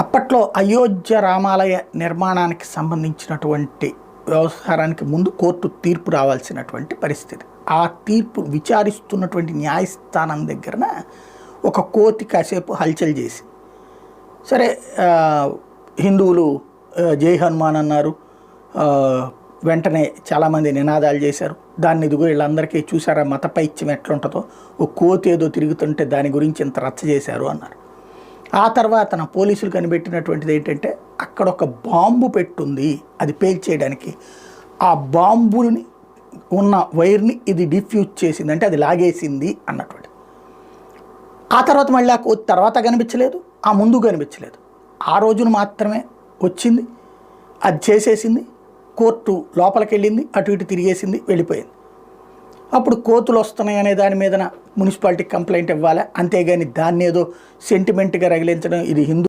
అప్పట్లో అయోధ్య రామాలయ నిర్మాణానికి సంబంధించినటువంటి వ్యవహారానికి ముందు కోర్టు తీర్పు రావాల్సినటువంటి పరిస్థితి. ఆ తీర్పు విచారిస్తున్నటువంటి న్యాయస్థానం దగ్గరన ఒక కోతి కాసేపు హల్చల్ చేసి సరే హిందువులు జై హనుమాన్ అన్నారు వెంటనే చాలామంది నినాదాలు చేశారు. దాన్ని ఇదిగో వీళ్ళందరికీ చూసారా మత పైత్యం ఎట్లుంటుందో ఓ కోతి ఏదో తిరుగుతుంటే దాని గురించి ఇంత రచ్చ చేశారు అన్నారు. ఆ తర్వాత పోలీసులు కనిపెట్టినటువంటిది ఏంటంటే అక్కడ ఒక బాంబు పెట్టుంది. అది పేల్చేయడానికి ఆ బాంబుని ఉన్న వైర్ని ఇది డిఫ్యూజ్ చేసింది. అంటే అది లాగేసింది అన్నటువంటి ఆ తర్వాత మళ్ళీ ఆ కోతి తర్వాత కనిపించలేదు. ఆ ముందు కనిపించలేదు. ఆ రోజున మాత్రమే వచ్చింది. అది చేసేసింది. కోర్టు లోపలికి వెళ్ళింది అటు ఇటు తిరిగేసింది. వెళ్ళిపోయింది. అప్పుడు కోతులు వస్తున్నాయి అనే దాని మీద మున్సిపాలిటీ కంప్లైంట్ ఇవ్వాలి. అంతేగాని దాన్ని ఏదో సెంటిమెంట్గా రగిలించడం ఇది హిందూ